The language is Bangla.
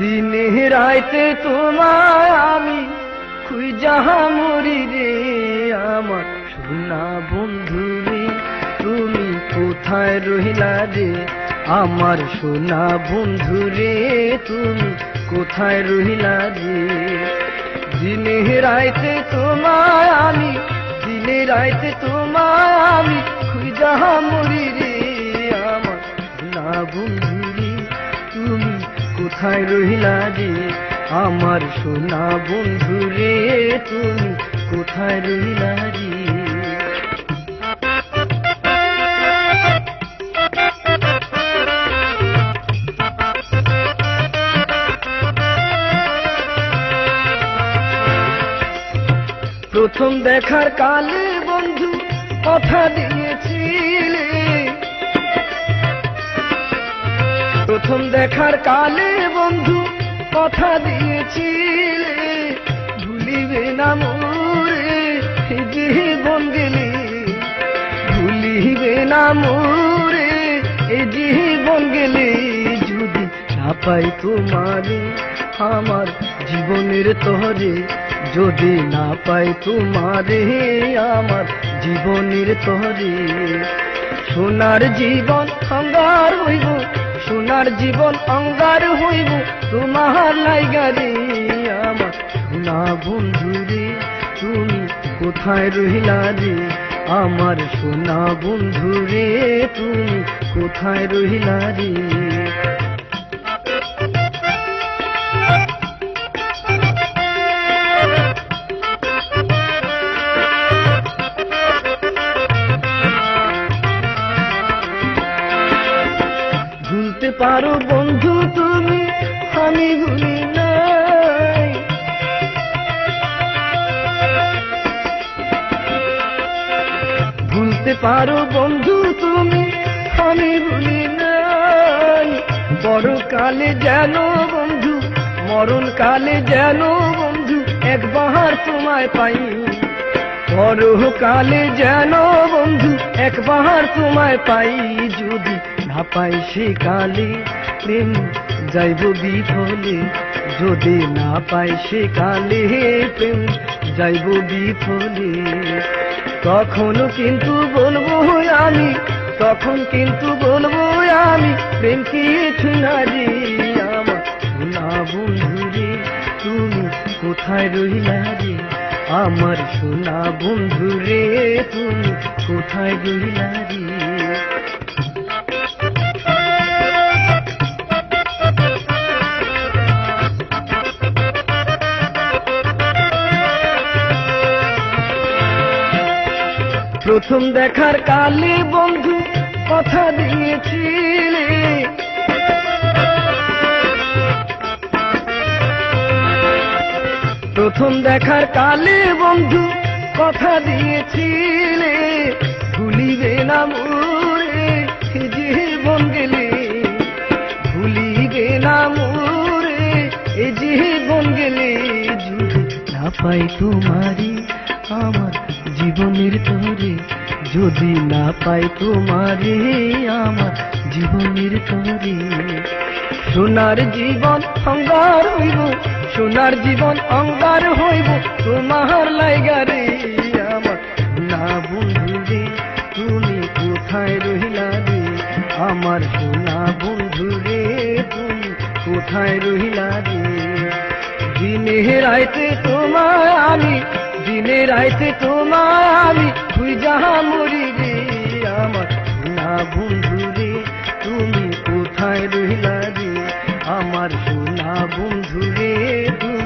দিনে রাইতে তোমায় আমি খুঁজাহা মরি রে, আমার সোনা বন্ধু রে, তুমি কোথায় রহিলা রে? আমার সোনা বন্ধু রে, তুমি কোথায় রহিলা রে? দিনে রাইতে তোমায় আমি দিনে রাইতে তোমায় আমি খুঁজাহা মরি রে, আমার সোনা বন্ধু কোথায় রহিলা রে? আমার সোনা বন্ধু রে, তুমি কোথায় রহিলা রে? প্রথম দেখার কালে বন্ধু কথা দিয়েছিলে প্রথম দেখার কালে বন্ধু, কথা দিয়েছিলে, ভুলিবে না মোরে জীবন গেলে। ভুলিবে না মোরে, এ জীবন গেলে। যদি না পাই তোমারে, আমার জীবনের তরে যদি না পাই তোমারে, আমার জীবনের তরে সোনার জীবন অঙ্গার হইব সোনার জীবন অঙ্গার হইব, তোমার লাইগারি আমার। সোনা বন্ধুরে তুমি কোথায় রহিলা রে? আমার সোনা বন্ধুরে তুমি কোথায় রহিলা রে? পারো বন্ধু তুমি, আমি ভুলি নাই। ভুলতে পারো বন্ধু তুমি, আমি ভুলি নাই। বড় কালে যেন বন্ধু মরণ কালে যেন বন্ধু একবার তোমায় পাই। বড় কালে যেন বন্ধু একবার তোমায় পাই। যদি না পাই কালে, প্রেম যাইব বিফলে। যদি না পাই কালে, প্রেম যাইব বিফলে। তখনও কিন্তু বলব আমি, তখন কিন্তু বলব আমি, প্রেম কিছু না আমার সোনা বন্ধু রে? তুমি কোথায় রইলা রে? আমার সোনা বন্ধু রে, তুমি কোথায় রইলা রে? প্রথম দেখার কালে বন্ধু কথা দিয়েছিলে। প্রথম দেখার কালে বন্ধু কথা দিয়েছিলে। ভুলিবে না মোরে জীবন গেলে। ভুলিবে না মোরে এ জীবন গেলে। যদি না পাই তোমারি আমার জীবনের তরে যদি না পাই তোমারে আমার জীবনের তরে। সোনার জীবন অঙ্গার হইব, সোনার জীবন অঙ্গার হইব, তোমার লাইগারে আমার। না বন্ধু রে তুমি কোথায় রহিলা রে? আমার সোনা বন্ধু রে তুমি কোথায় রহিলা রে? দিনে রাইতে তোমায় আমি দিনে রাইতে তোমার আমি তুই যাহা মরি রে আমার। না বন্ধু রে তুমি কোথায় রহিলা রে আমার সোনা বন্ধু রে তুমি